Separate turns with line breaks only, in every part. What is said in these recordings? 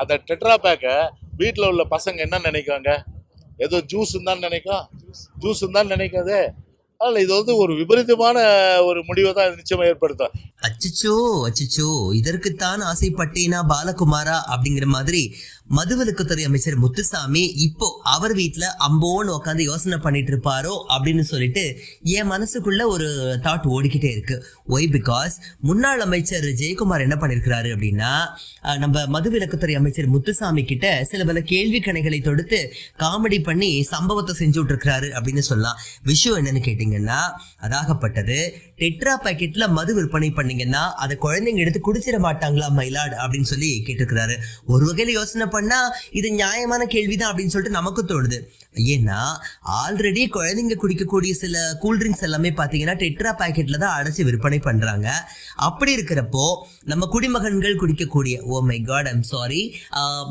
அந்த டெட்ரா பேக்கை வீட்டில் உள்ள பசங்க என்ன நினைக்காங்க ஏதோ ஜூஸ் தான் நினைக்கும்? ஜூஸ் தான் நினைக்காதே. ஆனால் இது வந்து ஒரு விபரீதமான ஒரு முடிவை தான் இது நிச்சயமாக ஏற்படுத்தும்.
அச்சச்சோ அச்சிச்சோ இதற்குத்தான் ஆசைப்பட்டேனா பாலகுமாரா அப்படிங்கிற மாதிரி மதுவிலக்குத்துறை அமைச்சர் முத்துசாமி இப்போ அவர் வீட்டில் அம்போன்னு உட்காந்து யோசனை பண்ணிட்டு இருப்பாரோ அப்படின்னு சொல்லிட்டு என் மனசுக்குள்ள ஒரு தாட் ஓடிக்கிட்டே இருக்கு. ஒய் பிகாஸ் முன்னாள் அமைச்சர் ஜெயக்குமார் என்ன பண்ணியிருக்கிறாரு அப்படின்னா நம்ம மதுவிலக்குத்துறை அமைச்சர் முத்துசாமி கிட்ட சில பல கேள்வி கணைகளை தொடுத்து காமெடி பண்ணி சம்பவத்தை செஞ்சு விட்டுருக்கிறாரு அப்படின்னு சொல்லலாம். விஷயம் என்னன்னு கேட்டீங்கன்னா அதாகப்பட்டது. டெட்ரா பாக்கெட்ல மது விற்பனை பண்ணீங்கன்னா அதை குழந்தைங்க எடுத்து குடிச்சிட மாட்டாங்களா மயிலாடு அப்படின்னு சொல்லி கேட்டிருக்கிறாரு. ஒரு வகையில யோசனை பண்ணா இது நியாயமான கேள்விதான் அப்படின்னு சொல்லிட்டு நமக்கு தோணுது. ஏன்னா ஆல்ரெடி குழந்தைங்க குடிக்கக்கூடிய சில கூல்ட்ரிங்க்ஸ் எல்லாமே பார்த்தீங்கன்னா டெட்ரா பாக்கெட்ல தான் அடைச்சு விற்பனை பண்றாங்க. அப்படி இருக்கிறப்போ நம்ம குடிமகன்கள் குடிக்கக்கூடிய oh my god I'm sorry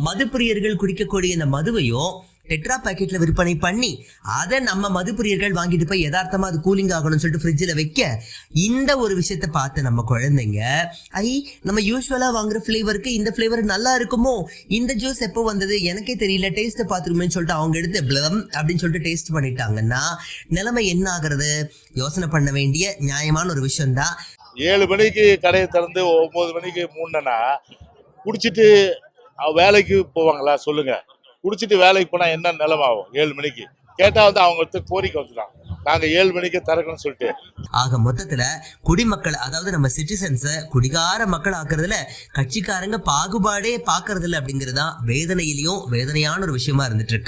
மதுப்பிரியர்கள் குடிக்கக்கூடிய இந்த மதுவையும் டெட்ரா பாக்கெட்ல விற்பனை பண்ணி அதை நம்ம மதுப்பிரியர்கள் வாங்கிட்டு போய் யதார்த்தமா அது கூலிங் ஆகணும்னு சொல்லிட்டு ஃப்ரிட்ஜில் வைக்க இந்த ஒரு விஷயத்த பார்த்து நம்ம குழந்தைங்க ஐ நம்ம யூஸ்வலா வாங்குற ஃப்ளேவருக்கு இந்த ஃப்ளேவர் நல்லா இருக்குமோ? இந்த ஜூஸ் எப்போ வந்தது? எனக்கே தெரியல. டேஸ்ட்டை பார்த்துருமேன்னு சொல்லிட்டு அவங்க எடுத்து பிளம் அப்படின்னு சொல்லிட்டு டேஸ்ட் பண்ணிட்டாங்கன்னா நிலைமை என்ன ஆகுறது? யோசனை பண்ண வேண்டிய நியாயமான ஒரு விஷயம் தான்
ஏழு மணிக்கு கடையை திறந்து ஒம்பது மணிக்கு மூடினா குடிச்சிட்டு வேலைக்கு போவாங்களா? சொல்லுங்கள் குடிச்சிட்டு வேலைக்கு போனால் என்ன நிலமாகும்? ஏழு மணிக்கு. கேட்டால் வந்து அவங்க வந்து கோரிக்கை வந்துட்டான் நாங்கள் ஏழு மணிக்கு திறக்கணும்னு சொல்லிட்டு.
ஆக மொத்தத்துல குடிமக்கள் அதாவது நம்ம சிட்டிசன்ஸை குடிகார மக்கள் ஆக்குறதுல கட்சிக்காரங்க பாகுபாடே பாக்குறதில்ல அப்படிங்கறதுதான் வேதனையிலையும் வேதனையான ஒரு விஷயமா இருந்துட்டு இருக்கு.